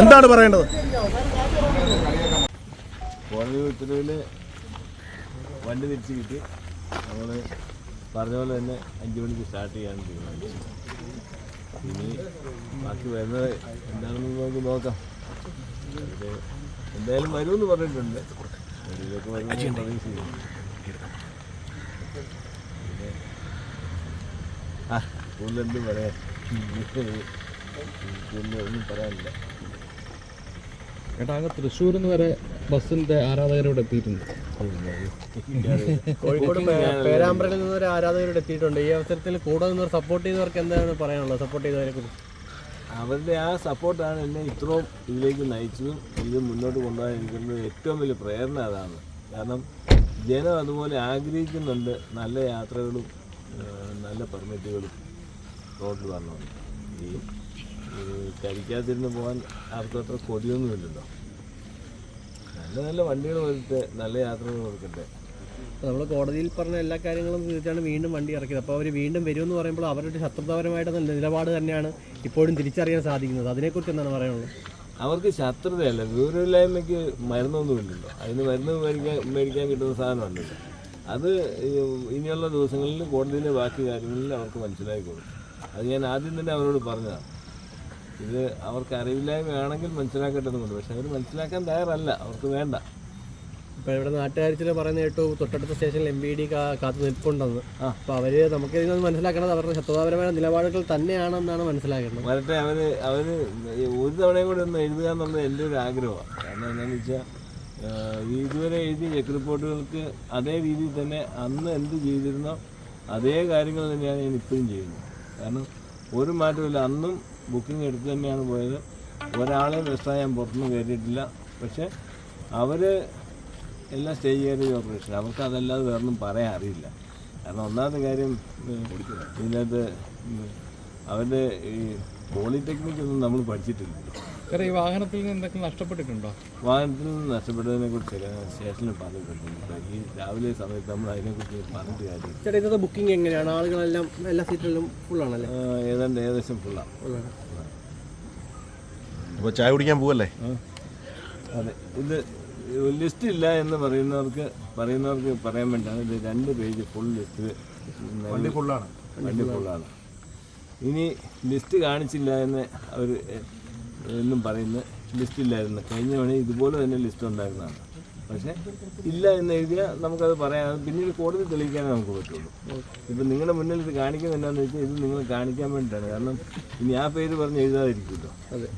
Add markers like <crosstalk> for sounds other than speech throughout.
എന്താണ് പറയേണ്ടത്? കോടതി ഉത്തരവിൽ വണ്ടി തിരിച്ചു കിട്ടി. നമ്മൾ പറഞ്ഞ പോലെ തന്നെ അഞ്ചു മണിക്ക് സ്റ്റാർട്ട് ചെയ്യാൻ തീരുമാനിച്ചു. ഇനി ബാക്കി വരുന്നത് എന്താണെന്ന് നമുക്ക് നോക്കാം. എന്തായാലും വരുമെന്ന് പറഞ്ഞിട്ടുണ്ട്. വെളിയിലൊക്കെ വരുമെന്ന് പ്രതീക്ഷിക്കുന്നു കൂടുതലെന്തും പറയാൻ ഒന്നും പറയാനില്ല. ഏട്ടാ അങ്ങ് തൃശ്ശൂരിൽ നിന്ന് വരെ ബസ്സിന്റെ ആരാധകരോട് എത്തിയിട്ടുണ്ട്. കോഴിക്കോട് പേരാമ്പ്രയിൽ നിന്ന് ഒരു ആരാധകരോട് എത്തിയിട്ടുണ്ട്. ഈ അവസരത്തിൽ കൂടെ നിന്ന് സപ്പോർട്ട് ചെയ്തവർക്ക് എന്താണ് പറയാനുള്ളത്? സപ്പോർട്ട് ചെയ്തവരെ കുറിച്ച്. അവരുടെ ആ സപ്പോർട്ടാണ് എന്നെ ഇത്രയും ഇതിലേക്ക് നയിച്ചതും. ഇത് മുന്നോട്ട് കൊണ്ടുപോകാൻ എനിക്കുള്ള ഏറ്റവും വലിയ പ്രേരണ അതാണ്. കാരണം ജനം അതുപോലെ ആഗ്രഹിക്കുന്നുണ്ട് നല്ല യാത്രകളും നല്ല പെർമിറ്റുകളും റോഡിൽ വരണമെന്ന് ഈ ഈ കഴിക്കാതിരുന്ന് പോകാൻ ആർക്കും അത്ര കൊതിയൊന്നുമില്ലല്ലോ നല്ല നല്ല വണ്ടികൾ വരട്ടെ നല്ല യാത്രകൾ കൊടുക്കട്ടെ നമ്മൾ കോടതിയിൽ പറഞ്ഞ എല്ലാ കാര്യങ്ങളും തീർച്ചയാണ് വീണ്ടും വണ്ടി ഇറക്കിയത്. അപ്പോൾ അവർ വീണ്ടും വരുമെന്ന് പറയുമ്പോൾ അവരുടെ ശത്രുതാപരമായിട്ടുള്ള നിലപാട് തന്നെയാണ് ഇപ്പോഴും തിരിച്ചറിയാൻ സാധിക്കുന്നത്. അതിനെക്കുറിച്ച് എന്താണ് പറയാനുള്ളത്? അവർക്ക് ശത്രുതയല്ല വിവരമില്ലായ്മയ്ക്ക് മരുന്നൊന്നുമില്ലല്ലോ അതിന് മരുന്ന് മേടിക്കാൻ മേടിക്കാൻ കിട്ടുന്ന സാധനമല്ലല്ലോ അത് ഇനിയുള്ള ദിവസങ്ങളിൽ കോടതിയിലെ ബാക്കി കാര്യങ്ങളിൽ അവർക്ക് മനസ്സിലായിക്കോളും അത് ഞാൻ ആദ്യം തന്നെ അവരോട് പറഞ്ഞതാണ്. ഇത് അവർക്ക് അറിവില്ലായ്മയാണെങ്കിൽ എന്നുണ്ട് പക്ഷെ അവർ മനസ്സിലാക്കാൻ തയ്യാറല്ല. അവർക്ക് വേണ്ട. ഇപ്പം ഇവിടെ നാട്ടുകാർ ചില പറയുന്ന കേട്ടു തൊട്ടടുത്ത സ്റ്റേഷനിൽ എം ബി ഡി കാത്തു നിൽപ്പുണ്ടെന്ന്. ആ. അപ്പോൾ അവർ നമുക്ക് ഇതിൽ മനസ്സിലാക്കണത് മനസ്സിലാക്കേണ്ടത് അവരുടെ ശത്രുതാപരമായ നിലപാടുകൾ തന്നെയാണെന്നാണ് മനസ്സിലാക്കേണ്ടത്. വരട്ടെ അവർ അവർ ഒരു തവണയും കൂടി ഒന്ന് എഴുതുക എന്നുള്ളത് എന്റെ ഒരു ആഗ്രഹമാണ്. കാരണം എന്താണെന്ന് വെച്ചാൽ ഇതുവരെ എഴുതിയ ചെക്ക് റിപ്പോർട്ടുകൾക്ക് അതേ രീതിയിൽ തന്നെ അന്ന് എന്ത് ചെയ്തിരുന്നോ അതേ കാര്യങ്ങൾ തന്നെയാണ് ഞാൻ ഇപ്പോഴും ചെയ്യുന്നത്. കാരണം ഒരു മാറ്റമില്ല അന്നും ബുക്കിംഗ് എടുത്ത് തന്നെയാണ് പോയത്. ഒരാളെ എക്സ്ട്രാ ഞാൻ പുറത്തുനിന്ന് കയറ്റിയിട്ടില്ല പക്ഷേ അവർ എല്ലാം സ്റ്റേ കയറിയ ഓപ്പറേഷൻ അവർക്ക് അതല്ലാതെ വേറൊന്നും പറയാൻ അറിയില്ല. കാരണം ഒന്നാമത്തെ കാര്യം ഇതിനകത്ത് അവരുടെ ഈ പോളിടെക്നിക് ഒന്നും നമ്മൾ പഠിച്ചിട്ടില്ലല്ലോ ഈ വാഹനത്തിൽ നിന്ന് എന്തൊക്കെ നഷ്ടപ്പെട്ടിട്ടുണ്ടോ? വാഹനത്തിൽ നിന്ന് നഷ്ടപ്പെട്ടതിനെ കുറിച്ച് സ്റ്റേഷനിൽ പറഞ്ഞിട്ടുണ്ട്. ഈ രാവിലെ സമയത്ത് നമ്മൾ അതിനെക്കുറിച്ച് പറഞ്ഞിട്ട് കാര്യം ചേട്ടാ ഇന്നത്തെ ബുക്കിംഗ് എങ്ങനെയാണ്? ആളുകളെല്ലാം എല്ലാ സീറ്റിലും ഫുൾ ആണല്ലോ? ഏതാണ്ട് ഏകദേശം ഫുള്ളാണ് ഫുള്ളാണ് അപ്പോൾ ചായ കുടിക്കാൻ പോവല്ലേ? അതെ ഇത് ലിസ്റ്റ് ഇല്ല എന്ന് പറയുന്നവർക്ക് പറയുന്നവർക്ക് പറയാൻ വേണ്ടിയാണ്. ഇത് രണ്ട് പേജ് ഫുൾ ലിസ്റ്റ് വണ്ടി ഫുള്ളാണ് വണ്ടി ഫുള്ളാണ് ഇനി ലിസ്റ്റ് കാണിച്ചില്ല എന്ന് അവർ എന്നും പറയുന്ന ലിസ്റ്റ് ഇല്ലായിരുന്നു. കഴിഞ്ഞ തവണ ഇതുപോലെ തന്നെ ലിസ്റ്റ് ഉണ്ടായിരുന്നതാണ്. പക്ഷേ ഇല്ല എന്ന് എഴുതിയാൽ നമുക്കത് പറയാം. അത് പിന്നീട് കോടതി തെളിയിക്കാനേ നമുക്ക് പറ്റുള്ളൂ. ഇപ്പം നിങ്ങളുടെ മുന്നിൽ ഇത് കാണിക്കുന്നത് എന്താണെന്ന് വെച്ചാൽ ഇത് നിങ്ങൾ കാണിക്കാൻ വേണ്ടിയിട്ടാണ്. കാരണം ഇനി ആ പേര് പറഞ്ഞ് എഴുതാതിരിക്കുമല്ലോ അതെ.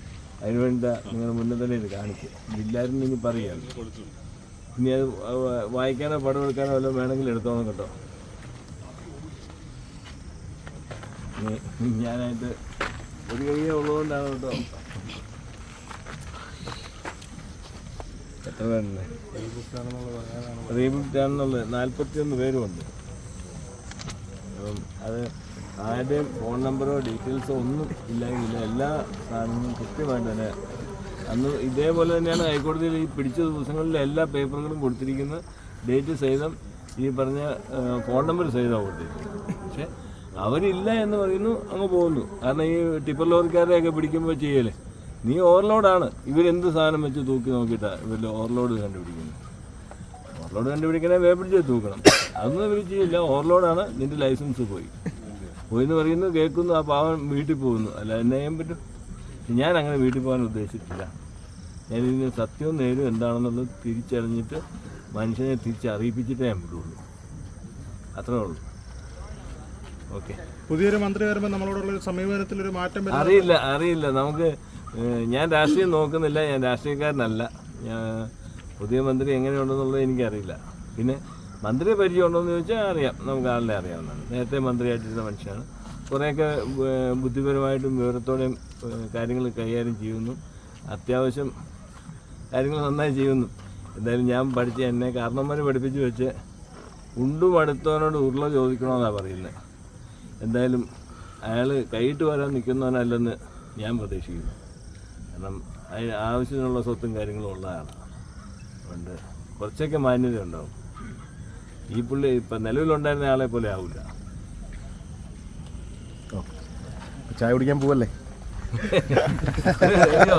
അതിന് വേണ്ട നിങ്ങളുടെ മുന്നിൽ തന്നെ ഇത് കാണിക്കുക. ഇതില്ലായിരുന്നു ഇനി പറയാം. ഇനി അത് വായിക്കാനോ പടം എടുക്കാനോ വല്ലതും വേണമെങ്കിൽ എടുത്തോണം കേട്ടോ. ഞാനായിട്ട് ഒരു കൈയേ ഉള്ളതുകൊണ്ടാണ് കേട്ടോ. എത്ര പേരുണ്ട് റീബുക്ക് ആണെന്നുള്ളത് നാൽപ്പത്തിയൊന്ന് പേരുമുണ്ട്. അപ്പം അത് ആരുടെയും ഫോൺ നമ്പറോ ഡീറ്റെയിൽസോ ഒന്നും ഇല്ലെങ്കിൽ എല്ലാ സാധനങ്ങളും കൃത്യമായിട്ട് തന്നെ അന്ന് ഇതേപോലെ തന്നെയാണ് ഹൈക്കോടതിയിൽ ഈ പിടിച്ച ദിവസങ്ങളിൽ എല്ലാ പേപ്പറുകളും കൊടുത്തിരിക്കുന്ന ഡേറ്റ് സഹിതം ഈ പറഞ്ഞ ഫോൺ നമ്പർ സഹിതമാണ് കൊടുത്തിരിക്കുന്നത്. പക്ഷേ അവരില്ല എന്ന് പറയുന്നു അങ്ങ് പോകുന്നു. കാരണം ഈ ടിപ്പർ ലോറിക്കാരെയൊക്കെ പിടിക്കുമ്പോൾ ചെയ്യല്ലേ നീ ഓവർലോഡാണ്. ഇവരെന്ത് സാധനം വെച്ച് തൂക്കി നോക്കിയിട്ടാണ് ഇവർ ഓവർലോഡ് കണ്ടുപിടിക്കുന്നത്? ഓവർലോഡ് കണ്ടുപിടിക്കണേ വേപ്പിടിച്ച് തൂക്കണം. അതൊന്നും ഇവർ ചെയ്യില്ല. ഓവർലോഡാണ്. നിന്റെ ലൈസൻസ് പോയി. പോയി എന്ന് പറയുന്നു കേൾക്കുന്നു ആ പാവൻ വീട്ടിൽ പോകുന്നു. അല്ല എന്നെ ചെയ്യാൻ പറ്റും? ഞാൻ അങ്ങനെ വീട്ടിൽ പോകാൻ ഉദ്ദേശിച്ചിട്ടില്ല. ഞാൻ ഇതിന് സത്യവും നേരും എന്താണെന്നുള്ളത് തിരിച്ചറിഞ്ഞിട്ട് മനുഷ്യനെ തിരിച്ചറിയിപ്പിച്ചിട്ടേ ഞാൻ വിടുള്ളൂ. അത്രേ ഉള്ളൂ. ഓക്കെ. പുതിയൊരു മന്ത്രി വരുമ്പോൾ നമ്മളോടുള്ള ഒരു സമീപനത്തിൽ ഒരു മാറ്റം അറിയില്ല അറിയില്ല. നമുക്ക് ഞാൻ രാഷ്ട്രീയം നോക്കുന്നില്ല ഞാൻ രാഷ്ട്രീയക്കാരനല്ല. ഞാൻ പുതിയ മന്ത്രി എങ്ങനെയുണ്ടെന്നുള്ളത് എനിക്കറിയില്ല. പിന്നെ മന്ത്രിയെ പരിചയമുണ്ടോയെന്ന് ചോദിച്ചാൽ അറിയാം. നമുക്ക് ആളിനെ അറിയാവുന്നതാണ്. നേരത്തെ മന്ത്രിയായിട്ടിരുന്ന മനുഷ്യനാണ്. കുറേയൊക്കെ ബുദ്ധിപരമായിട്ടും വിവരത്തോടെയും കാര്യങ്ങൾ കൈകാര്യം ചെയ്യുന്നു. അത്യാവശ്യം കാര്യങ്ങൾ നന്നായി ചെയ്യുന്നു. എന്തായാലും ഞാൻ പഠിച്ച എന്നെ കാരണന്മാരെ പഠിപ്പിച്ച് വെച്ച് ഉണ്ടും അടുത്തവനോട് ഉരുള ചോദിക്കണമെന്നാണ് പറയുന്നത് എന്തായാലും അയാൾ കൈയിട്ട് വരാൻ നിൽക്കുന്നവനല്ലെന്ന് ഞാൻ പ്രതീക്ഷിക്കുന്നു. കാരണം അതിന് ആവശ്യത്തിനുള്ള സ്വത്തും കാര്യങ്ങളും ഉള്ളതാണ്. അതുകൊണ്ട് കുറച്ചൊക്കെ മാന്യത ഉണ്ടാവും. ഈ പുള്ളി ഇപ്പം നിലവിലുണ്ടായിരുന്ന ആളെ പോലെ ആവില്ല ചായ കുടിക്കാൻ പോവല്ലേ?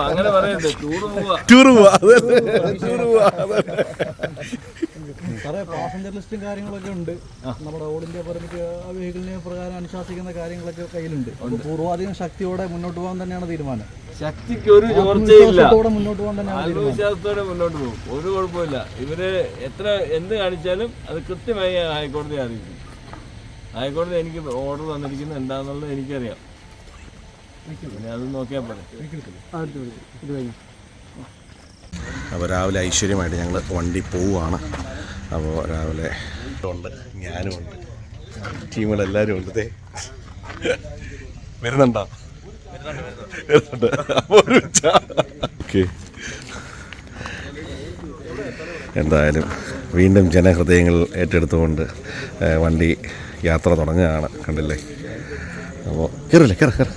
അങ്ങനെ പറയുന്നത് ടൂറ് പോവാ. ടൂർ പോവാ. ടൂർ പോവാ. പാസഞ്ചർ ലിസ്റ്റും കാര്യങ്ങളൊക്കെ ഉണ്ട്. നമ്മുടെ ഓൾ ഇന്ത്യ പെർമിറ്റ് വെഹിക്കിളിനെ പ്രകാരം അനുശാസിക്കുന്ന കാര്യങ്ങളൊക്കെ കയ്യിലുണ്ട്. പൂർവാധികം ശക്തിയോടെ മുന്നോട്ട് പോകാൻ തന്നെയാണ് തീരുമാനം. ശക്തിക്ക് ഒരു ചോർച്ചയില്ല. ആത്മവിശ്വാസത്തോടെ മുന്നോട്ട് പോകാൻ തന്നെയാണ് ആത്മവിശ്വാസത്തോടെ മുന്നോട്ട് പോകും. ഒരു കുഴപ്പമില്ല. ഇവർ എത്ര എന്ത് കാണിച്ചാലും അത് കൃത്യമായി ഹൈക്കോടതി അറിയിക്കും. ഹൈക്കോടതി എനിക്ക് ഓർഡർ തന്നിരിക്കുന്നത് എന്താണെന്നുള്ളത് എനിക്കറിയാം. പിന്നെ അത് നോക്കിയാൽ പോലെ അപ്പോൾ രാവിലെ ഐശ്വര്യമായിട്ട് ഞങ്ങൾ വണ്ടി പോവുകയാണ്. അപ്പോൾ രാവിലെ ഉണ്ട് ഞാനും ഉണ്ട്. ടീമുകളെല്ലാവരും ഉണ്ട്. വരുന്നുണ്ടോ? വരുന്നുണ്ട്. അപ്പോൾ? ഓക്കെ. എന്തായാലും വീണ്ടും ജനഹൃദയങ്ങൾ ഏറ്റെടുത്തുകൊണ്ട് വണ്ടി യാത്ര തുടങ്ങുകയാണ്. കണ്ടില്ലേ? അപ്പോൾ കയറില്ലേ കയറ കയറ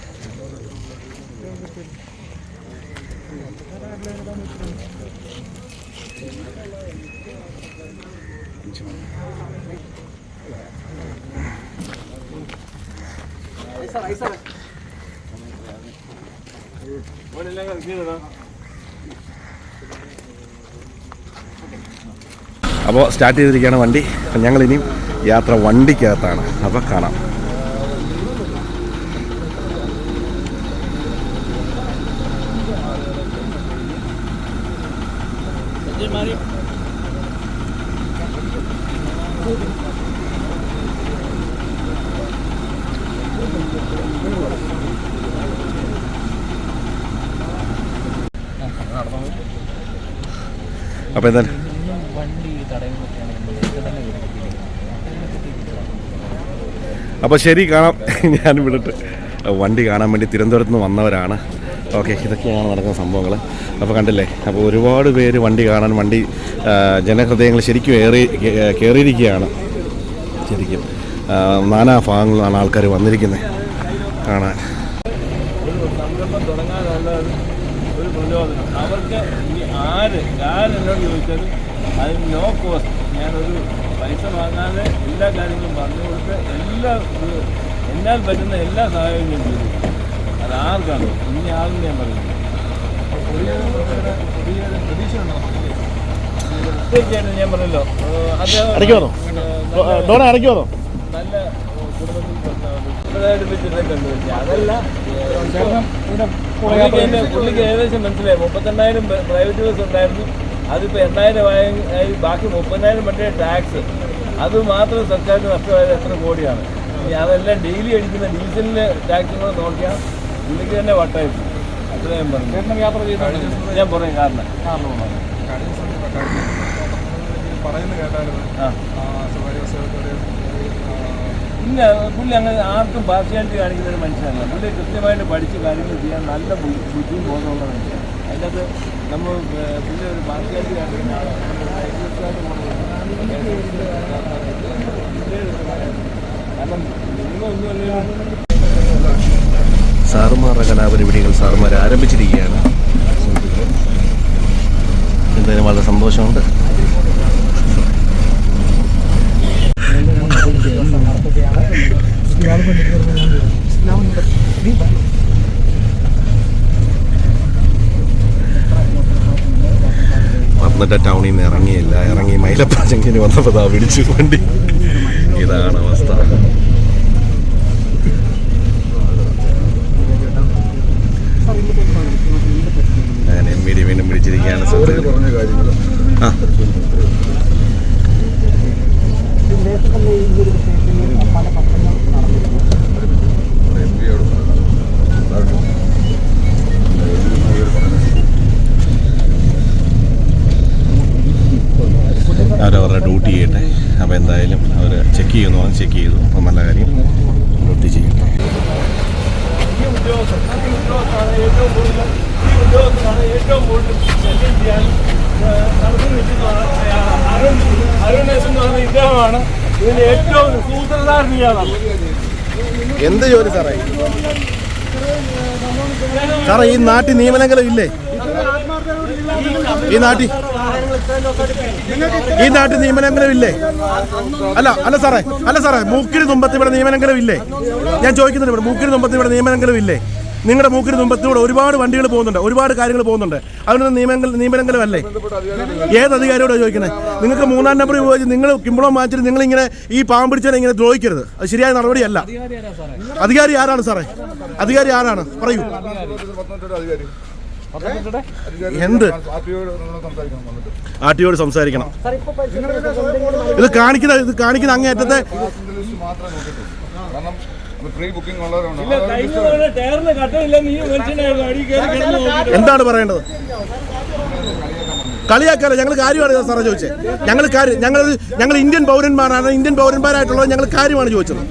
അപ്പോൾ സ്റ്റാർട്ട് ചെയ്തിരിക്കുകയാണ് വണ്ടി. അപ്പം ഞങ്ങൾ ഇനിയും യാത്ര വണ്ടിക്കകത്താണ്. അപ്പോൾ കാണാം. അപ്പോൾ എന്തായാലും അപ്പോൾ ശരി കാണാം. <laughs> ഞാൻ വിടട്ടെ വണ്ടി കാണാൻ വേണ്ടി തിരുവനന്തപുരത്ത് നിന്ന് വന്നവരാണ്. ഓക്കെ ഇതൊക്കെയാണ് നടക്കുന്ന സംഭവങ്ങൾ അപ്പോൾ കണ്ടില്ലേ അപ്പോൾ ഒരുപാട് പേര് വണ്ടി കാണാൻ വണ്ടി ജനഹൃദയങ്ങൾ ശരിക്കും ഏറി കയറിയിരിക്കുകയാണ് ശരിക്കും. നാനാ ഭാഗങ്ങളിലാണ് ആൾക്കാർ വന്നിരിക്കുന്നത്. കാണാൻ. ഒരു- പ്രചോദനം. അവർക്ക് ഇനി ആര് ആരെന്നോട് ചോദിച്ചത് അതിന് നോ കോസ്റ്റ് ഞാനൊരു പൈസ വാങ്ങാതെ എല്ലാ കാര്യങ്ങളും പറഞ്ഞു കൊടുത്ത് എല്ലാ എന്നാൽ പറ്റുന്ന എല്ലാ സഹായവും ഞാൻ ചെയ്തു. അത് ആർക്കാണ്? ഇനി ആരും ഞാൻ പറയുന്നു തീർച്ചയായിട്ടും ഞാൻ പറഞ്ഞല്ലോ അദ്ദേഹം നല്ല- കുടുംബത്തിൽ അതല്ല പുള്ളിക്ക് ഏകദേശം മനസ്സിലായി. മുപ്പത്തെണ്ണായിരം പ്രൈവറ്റ് ബസ് ഉണ്ടായിരുന്നു. അതിപ്പോൾ എണ്ണായിരം ആയി ബാക്കി മുപ്പതിനായിരം മറ്റേ ടാക്സ് അത് മാത്രം സർക്കാരിന് നഷ്ടമായത് എത്ര കോടിയാണ്. ഇനി അതെല്ലാം ഡെയിലി അടിക്കുന്ന ഡീസലിന്റെ ടാക്സും കൂടെ നോക്കിയാൽ പുള്ളിക്ക് തന്നെ വട്ടായിരുന്നു അത്രയും പറഞ്ഞു. യാത്ര ചെയ്യുന്ന ഞാൻ പറയും കാരണം പറയുന്നത് കേട്ടായിരുന്നു ആ സ്വകാര്യ ബസ്സുകൾക്ക് ഇല്ല പുള്ളി അങ്ങനെ ആർക്കും പാർഷ്യാലിറ്റി കാണിക്കുന്ന ഒരു മനുഷ്യനല്ല. പുള്ളി കൃത്യമായിട്ട് പഠിച്ച് കാര്യങ്ങൾ ചെയ്യാൻ നല്ല ബുദ്ധിയും ബോധമുള്ള മനുഷ്യനാണ്. അതിനകത്ത് നമ്മൾ പുള്ളി ഒരു പാർഷ്യാലിറ്റി കാണിക്കുന്ന കാരണം സാറുമാരുടെ കലാപരിപാടികൾ സാറുമാർ ആരംഭിച്ചിരിക്കുകയാണ് എന്തായാലും വളരെ സന്തോഷമുണ്ട്. പത്തനംതിട്ട ടൗണിൽ നിന്ന് ഇറങ്ങിയില്ല. ഇറങ്ങി മൈലപ്പാചങ്കിന് ജംഗ്ഷന് വന്നപ്പോൾ പിടിച്ചു വണ്ടി. ഇതാണ് അവസ്ഥ. ആ. അവരവരുടെ ഡ്യൂട്ടി ചെയ്യട്ടെ. അപ്പോൾ എന്തായാലും അവർ ചെക്ക് ചെയ്യുന്നു. അത് ചെക്ക് ചെയ്തു. അപ്പോൾ നല്ല കാര്യം. ഡ്യൂട്ടി ചെയ്യട്ടെ അരുണേശ് എന്ന് പറയുന്ന ഇദ്ദേഹമാണ് ഇതിന്റെ ഏറ്റവും സൂത്രധാരൻ ഇയാളാണ്. എന്ത് ജോലി സാറേ? സാറേ ഈ നാട്ടിൽ നിയമനങ്ങളും ഇല്ലേ? ഈ നാട്ടിൽ ഈ നാട്ടിൽ നിയമനങ്ങളും ഇല്ലേ? അല്ല അല്ല സാറേ അല്ല സാറേ മൂക്കിന് തുമ്പത്ത് ഇവിടെ നിയമനങ്ങളും ഇല്ലേ? ഞാൻ ചോദിക്കുന്നുണ്ട് ഇവിടെ മൂക്കിന് തുമ്പത്ത് ഇവിടെ നിയമനങ്ങളും ഇല്ലേ? നിങ്ങളുടെ മൂക്കിന് തുമ്പത്തിലൂടെ ഒരുപാട് വണ്ടികൾ പോകുന്നുണ്ട് ഒരുപാട് കാര്യങ്ങൾ പോകുന്നുണ്ട്. അതിനൊന്നും നിയമങ്ങൾ നിയമനങ്ങളും അല്ലേ? ഏത് അധികാരിയോടാണ് ചോദിക്കുന്നത് നിങ്ങൾക്ക് മൂന്നാം നമ്പർ ഉപയോഗിച്ച് നിങ്ങൾ കിമ്പളം വാങ്ങിച്ചിട്ട് നിങ്ങൾ ഇങ്ങനെ ഈ പാവം പിടിച്ചതിനെ ഇങ്ങനെ ദ്രോഹിക്കരുത്. അത് ശരിയായ നടപടിയല്ല. അധികാരി ആരാണ് സാറേ? അധികാരി ആരാണ്? പറയൂ. എന്ത്? ആർ ടിയോട് സംസാരിക്കണം. ഇത് കാണിക്കുന്ന ഇത് കാണിക്കുന്ന അങ്ങേറ്റത്തെ എന്താണ് പറയേണ്ടത്? കളിയാക്കാലോ ഞങ്ങൾ കാര്യമാണ് സാറേ ചോദിച്ചത് ഞങ്ങൾ കാര്യം ഞങ്ങൾ ഞങ്ങൾ ഇന്ത്യൻ പൗരന്മാരാണ് ഇന്ത്യൻ പൗരന്മാരായിട്ടുള്ളത് ഞങ്ങൾ കാര്യമാണ് ചോദിച്ചത്.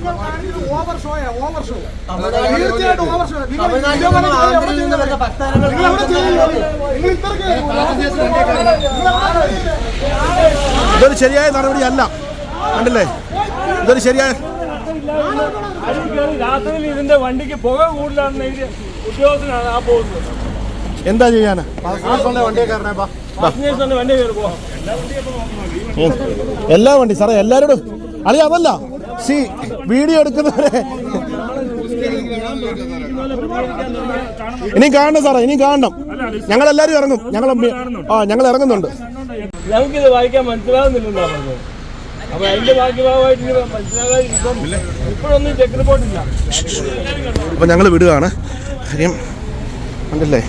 ഇതൊരു ശരിയായ നടപടിയല്ല. കണ്ടില്ലേ? ഇതൊരു ശരിയായ രാത്രിയിൽ ഇതിന്റെ വണ്ടിക്ക് പുക കൂടുതലാണെന്ന് ഉദ്യോഗസ്ഥനാണ് ആ പോകുന്നത്. എന്താ ചെയ്യാനാ? വണ്ടിയെ വണ്ടി കയറി പോവാം ഉം. എല്ലാ വണ്ടി സാറേ എല്ലാവരോടും അളി അതല്ല. സി വീഡിയോ എടുക്കുന്നവരെ. ഇനി കാണണം സാറേ ഇനി കാണണം. ഞങ്ങൾ എല്ലാരും ഇറങ്ങും ഞങ്ങൾ ആ ഞങ്ങൾ ഇറങ്ങുന്നുണ്ട്. ഞങ്ങൾക്കിത് വായിക്കാൻ മനസ്സിലാകുന്നില്ലെന്നാ പറഞ്ഞത് അപ്പൊ അതിന്റെ ഇപ്പോഴൊന്നും ചെക്ക് റിപ്പോർട്ടില്ല അപ്പം ഞങ്ങൾ വിടുകയാണ് കാര്യം കണ്ടില്ലേ?